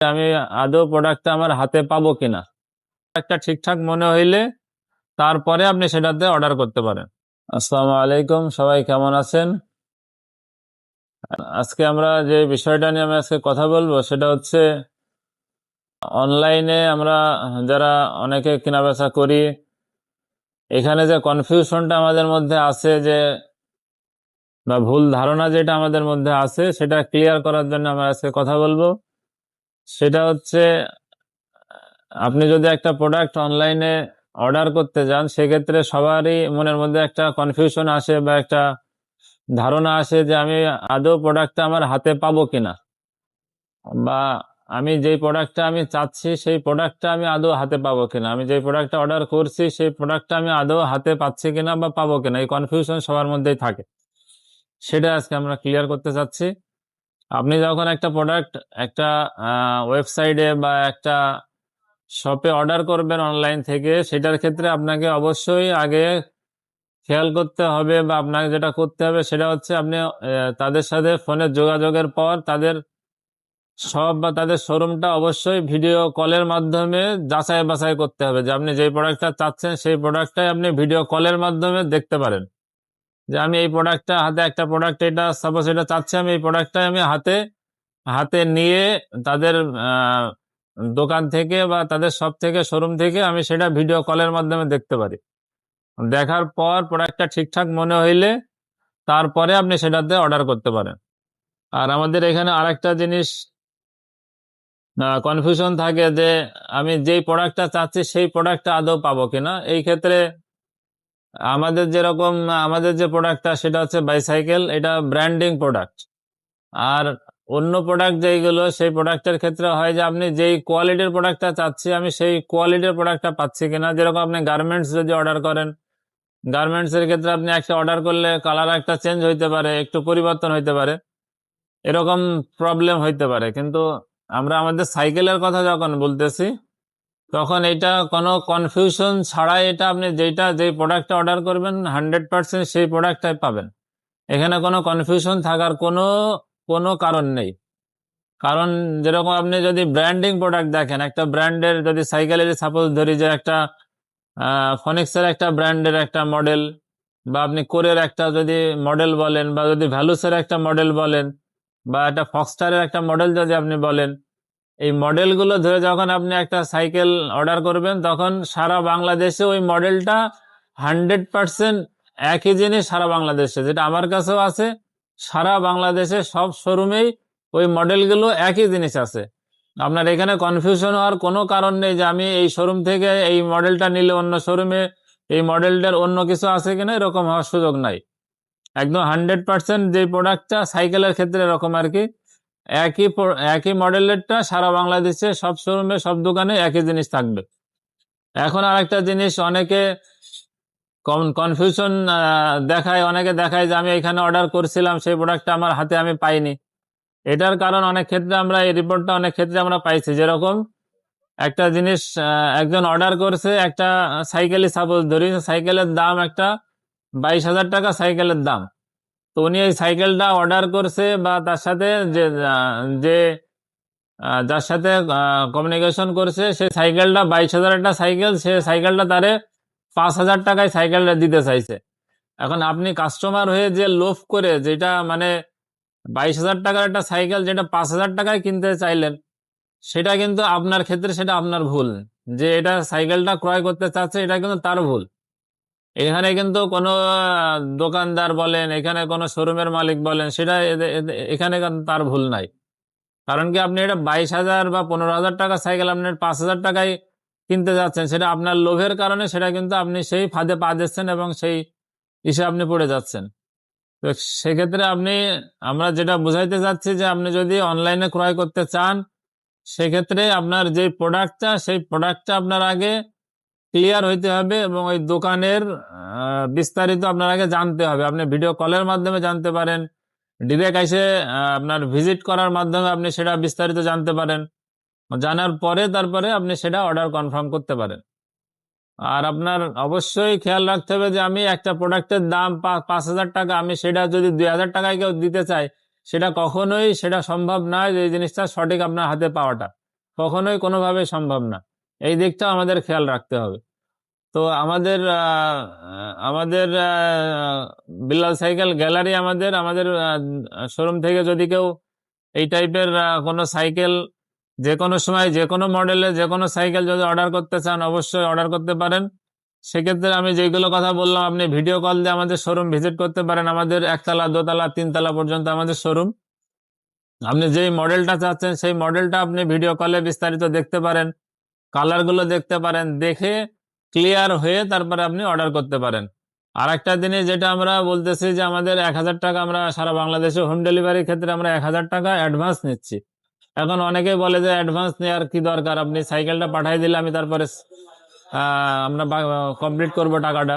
আমি আদৌ প্রোডাক্টটা আমার হাতে পাবো কিনা। একটা ঠিকঠাক মনে হইলে তারপরে আপনি সেটাতে অর্ডার করতে পারেন। আসসালামু আলাইকুম, সবাই কেমন আছেন? আজকে আমরা যে বিষয়টা নিয়ে আমি আজকে কথা বলব সেটা হচ্ছে অনলাইনে আমরা যারা অনেকে কেনাবেচা করি, এখানে যে কনফিউশনটা আমাদের মধ্যে আছে যে, বা ভুল ধারণা যেটা আমাদের মধ্যে আছে সেটা ক্লিয়ার করার জন্য আমরা আজকে কথা বলব। সেটা হচ্ছে, আপনি যদি একটা প্রোডাক্ট অনলাইনে অর্ডার করতে যান, সেক্ষেত্রে সবারই মনের মধ্যে একটা কনফিউশন আসে বা একটা ধারণা আসে যে আমি আদৌ প্রোডাক্টটা আমার হাতে পাবো কিনা। বা আমি যেই প্রোডাক্টটা আমি চাচ্ছি, সেই প্রোডাক্টটা আমি আদৌ হাতে পাবো কিনা। আমি যেই প্রোডাক্টটা অর্ডার করছি, সেই প্রোডাক্টটা আমি আদৌ হাতে পাচ্ছি কিনা বা পাবো কিনা, এই কনফিউশন সবার মধ্যেই থাকে। সেটা আজকে আমরা ক্লিয়ার করতে চাচ্ছি। আপনি যখন একটা প্রোডাক্ট একটা ওয়েবসাইটে বা একটা শপে অর্ডার করবেন অনলাইন থেকে, সেটার ক্ষেত্রে আপনাকে অবশ্যই আগে খেয়াল করতে হবে বা আপনাকে যেটা করতে হবে সেটা হচ্ছে আপনি তাদের সাথে ফোনে যোগাযোগের পর তাদের সব বা তাদের শোরুমটা অবশ্যই ভিডিও কলের মাধ্যমে যাচাই বাছাই করতে হবে যে আপনি যেই প্রোডাক্টটা চাচ্ছেন সেই প্রোডাক্টটাই আপনি ভিডিও কলের মাধ্যমে দেখতে পারেন। যে আমি এই প্রোডাক্টটা হাতে একটা প্রোডাক্ট এটা সাপোজ এটা চাচ্ছি আমি, এই প্রোডাক্টটাই আমি হাতে হাতে নিয়ে তাদের দোকান থেকে বা তাদের সব থেকে শোরুম থেকে আমি সেটা ভিডিও কলের মাধ্যমে দেখতে পারি। দেখার পর প্রোডাক্টটা ঠিকঠাক মনে হইলে তারপরে আপনি সেটাতে অর্ডার করতে পারেন। আর আমাদের এখানে আরেকটা জিনিস কনফিউশন থাকে যে আমি যেই প্রোডাক্টটা চাচ্ছি, সেই প্রোডাক্টটা আদৌ পাবো কিনা। এই ক্ষেত্রে আমাদের যেরকম, আমাদের যে প্রোডাক্টটা সেটা হচ্ছে বাইসাইকেল এটা ব্র্যান্ডিং প্রোডাক্ট আর অন্য প্রোডাক্ট যেইগুলো, সেই প্রোডাক্টের ক্ষেত্রে হয় যে আপনি যেই কোয়ালিটির প্রোডাক্টটা চাচ্ছি, আমি সেই কোয়ালিটির প্রোডাক্টটা পাচ্ছি কিনা। যেরকম আপনি গার্মেন্টস যদি অর্ডার করেন গার্মেন্টস এর ক্ষেত্রে আপনি একটা অর্ডার করলে কালার একটা চেঞ্জ হইতে পারে, একটু পরিবর্তন হইতে পারে, এরকম প্রবলেম হইতে পারে। কিন্তু আমরা আমাদের সাইকেলের কথা যখন বলতেছি তখন এটা কোনো কনফিউশন ছাড়াই এটা আপনি যেটা যেই প্রোডাক্টটা অর্ডার করবেন হান্ড্রেড পার্সেন্ট সেই প্রোডাক্টটাই পাবেন। এখানে কোনো কনফিউশন থাকার কোনো কোনো কারণ নেই। কারণ যেরকম আপনি যদি ব্র্যান্ডিং প্রোডাক্ট দেখেন, একটা ব্র্যান্ডের যদি সাইকেলের সাপোজ ধরি যে একটা ফনিক্সের একটা ব্র্যান্ডের একটা মডেল বা আপনি কোরের একটা যদি মডেল বলেন বা যদি ভ্যালুসের একটা মডেল বলেন বা একটা ফক্সটারের একটা মডেল যদি আপনি বলেন এই মডেলগুলো ধরে যখন আপনি একটা সাইকেল অর্ডার করবেন, তখন সারা বাংলাদেশে ওই মডেলটা হান্ড্রেড পার্সেন্ট একই জিনিস সারা বাংলাদেশে। যেটা আমার কাছেও আছে, সারা বাংলাদেশে সব শোরুমেই ওই মডেলগুলো একই জিনিস আছে। আপনার এখানে কনফিউশন হওয়ার কোনো কারণ নেই যে আমি এই শোরুম থেকে এই মডেলটা নিলে অন্য শোরুমে এই মডেলটার অন্য কিছু আছে কিনা, এরকম হওয়ার সুযোগ নাই। একদম হান্ড্রেড পার্সেন্ট যে প্রোডাক্টটা সাইকেলের ক্ষেত্রে এরকম আর কি একই একই মডেলেরটা সারা বাংলাদেশে সব শোরুমে, সব দোকানে একই জিনিস থাকবে। এখন আর একটা জিনিস, অনেকে কনফিউশন দেখায়, অনেকে দেখায় যে আমি এখানে অর্ডার করছিলাম, সেই প্রোডাক্টটা আমার হাতে আমি পাইনি। এটার কারণ অনেক ক্ষেত্রে আমরা এই রিপোর্টটা অনেক ক্ষেত্রে আমরা পাইছি। যেরকম একটা জিনিস একজন অর্ডার করছে, একটা সাইকেলই সাপোজ ধরি সাইকেলের দাম একটা বাইশ হাজার টাকা সাইকেলের দাম। তো উনি এই সাইকেলটা অর্ডার করছে বা তার সাথে যে যে যার সাথে কমিউনিকেশন করছে, সে সাইকেলটা বাইশ হাজার একটা সাইকেল, সে সাইকেলটা তারে পাঁচ হাজার টাকায় সাইকেলটা দিতে চাইছে। এখন আপনি কাস্টমার হয়ে যে লোভ করে যেটা মানে বাইশ হাজার টাকার একটা সাইকেল যেটা পাঁচ হাজার টাকায় কিনতে চাইলেন, সেটা কিন্তু আপনার ক্ষেত্রে সেটা আপনার ভুল। যে এটা সাইকেলটা ক্রয় করতে চাচ্ছে, এটা কিন্তু তার ভুল। এখানে কিন্তু কোনো দোকানদার বলেন, এখানে কোনো শোরুমের মালিক বলেন, সেটা এখানে তার ভুল নাই। কারণ কি আপনি এটা বাইশ হাজার বা পনেরো হাজার টাকা সাইকেল আপনি পাঁচ হাজার টাকায় কিনতে যাচ্ছেন, সেটা আপনার লোভের কারণে সেটা কিন্তু আপনি সেই ফাঁদে পা দিচ্ছেন এবং সেই ইসে আপনি পড়ে যাচ্ছেন। তো সেক্ষেত্রে আপনি, আমরা যেটা বুঝাইতে চাচ্ছি যে আপনি যদি অনলাইনে ক্রয় করতে চান, সেক্ষেত্রে আপনার যে প্রোডাক্টটা, সেই প্রোডাক্টটা আপনার আগে ক্লিয়ার হইতে হবে এবং ওই দোকানের বিস্তারিত আপনার আগে জানতে হবে। আপনি ভিডিও কলের মাধ্যমে জানতে পারেন। ডিরেক্ট এসে আপনার ভিজিট করার মাধ্যমে আপনি সেটা বিস্তারিত জানতে পারেন। জানার পরে তারপরে আপনি সেটা অর্ডার কনফার্ম করতে পারেন। আর আপনার অবশ্যই খেয়াল রাখতে হবে যে আমি একটা প্রোডাক্টের দাম পাঁচ হাজার টাকা, আমি সেটা যদি দুই হাজার টাকায় কেউ দিতে চাই সেটা কখনোই সেটা সম্ভব নয় যে এই জিনিসটা সঠিক আপনার হাতে পাওয়াটা। কখনোই কোনোভাবে সম্ভব না। এই দিকটা আমাদের খেয়াল রাখতে হবে। তো আমাদের আমাদের বিল্লাল সাইকেল গ্যালারি আমাদের আমাদের শোরুম থেকে যদি কেউ এই টাইপের কোনো সাইকেল যে কোনো সময় যে কোনো মডেলে যে কোনো সাইকেল যদি অর্ডার করতে চান, অবশ্যই অর্ডার করতে পারেন। সেক্ষেত্রে আমি যেগুলো কথা বললাম, আপনি ভিডিও কল দিয়ে আমাদের শোরুম ভিজিট করতে পারেন। আমাদের একতলা, দোতলা, তিনতলা পর্যন্ত আমাদের শোরুম। আপনি যেই মডেলটা চাচ্ছেন, সেই মডেলটা আপনি ভিডিও কলে বিস্তারিত দেখতে পারেন। কালারগুলো দেখতে পারেন দেখে ক্লিয়ার হয়ে তারপরে আপনি অর্ডার করতে পারেন। আর একটা জিনিস যেটা আমরা বলতেছি যে আমাদের এক হাজার টাকা আমরা সারা বাংলাদেশে হোম ডেলিভারির ক্ষেত্রে আমরা এক হাজার টাকা অ্যাডভান্স নিচ্ছি। এখন অনেকেই বলে যে অ্যাডভান্স নেওয়ার কি দরকার? আপনি সাইকেলটা পাঠিয়ে দিলে আমি তারপরে আমরা কমপ্লিট করব টাকাটা।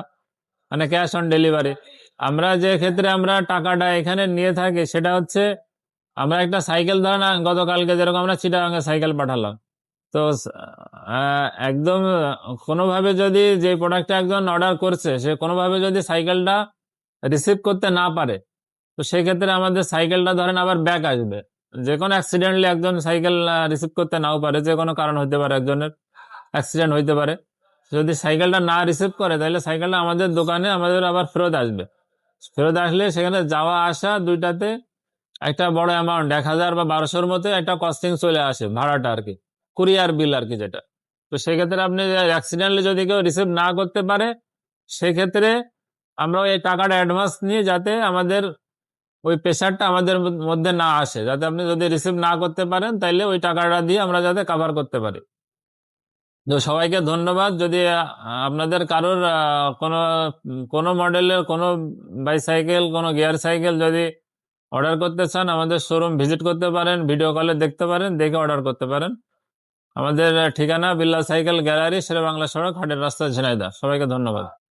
মানে ক্যাশ অন ডেলিভারি আমরা যে ক্ষেত্রে আমরা টাকাটা এখানে নিয়ে থাকি সেটা হচ্ছে আমরা একটা সাইকেল ধরেন আহ, গতকালকে যেরকম আমরা চিটাগাঙ্গে সাইকেল পাঠালাম। তো একদম কোনোভাবে যদি যে প্রোডাক্টটা একজন অর্ডার করছে, সে কোনোভাবে যদি সাইকেলটা রিসিভ করতে না পারে, তো সেক্ষেত্রে আমাদের সাইকেলটা ধরেন আবার ব্যাক আসবে। যে কোনো অ্যাক্সিডেন্টলি একজন সাইকেল রিসিভ করতে নাও পারে যে কোনো কারণ হতে পারে একজনের অ্যাক্সিডেন্ট হইতে পারে। যদি সাইকেলটা না রিসিভ করে, তাহলে সাইকেলটা আমাদের দোকানে আমাদের আবার ফেরত আসবে। ফেরত আসলে সেখানে যাওয়া আসা দুইটাতে একটা বড় অ্যামাউন্ট এক হাজার বা বারোশোর মতো একটা কস্টিং চলে আসে ভাড়াটা আর কি। কুরিয়ার বিল আর কি যেটা। তো সেক্ষেত্রে আপনি অ্যাক্সিডেন্টলি যদি কেউ রিসিভ না করতে পারে, সেক্ষেত্রে আমরা ওই টাকাটা অ্যাডভান্স নিয়ে যাতে আমাদের ওই প্রেশারটা আমাদের মধ্যে না আসে। যাতে আপনি যদি রিসিভ না করতে পারেন, তাইলে ওই টাকাটা দিয়ে আমরা যাতে কভার করতে পারি। তো সবাইকে ধন্যবাদ। যদি আপনাদের কারোর কোনো কোনো মডেলের, কোনো বাইসাইকেল কোনো গিয়ার সাইকেল যদি অর্ডার করতে চান, আমাদের শোরুম ভিজিট করতে পারেন ভিডিও কলে দেখতে পারেন, দেখে অর্ডার করতে পারেন। আমাদের ঠিকানা বিল্লা সাইকেল গ্যালারি শেরে বাংলা সড়ক হাটের রাস্তা ঝিনাইদা সবাইকে ধন্যবাদ।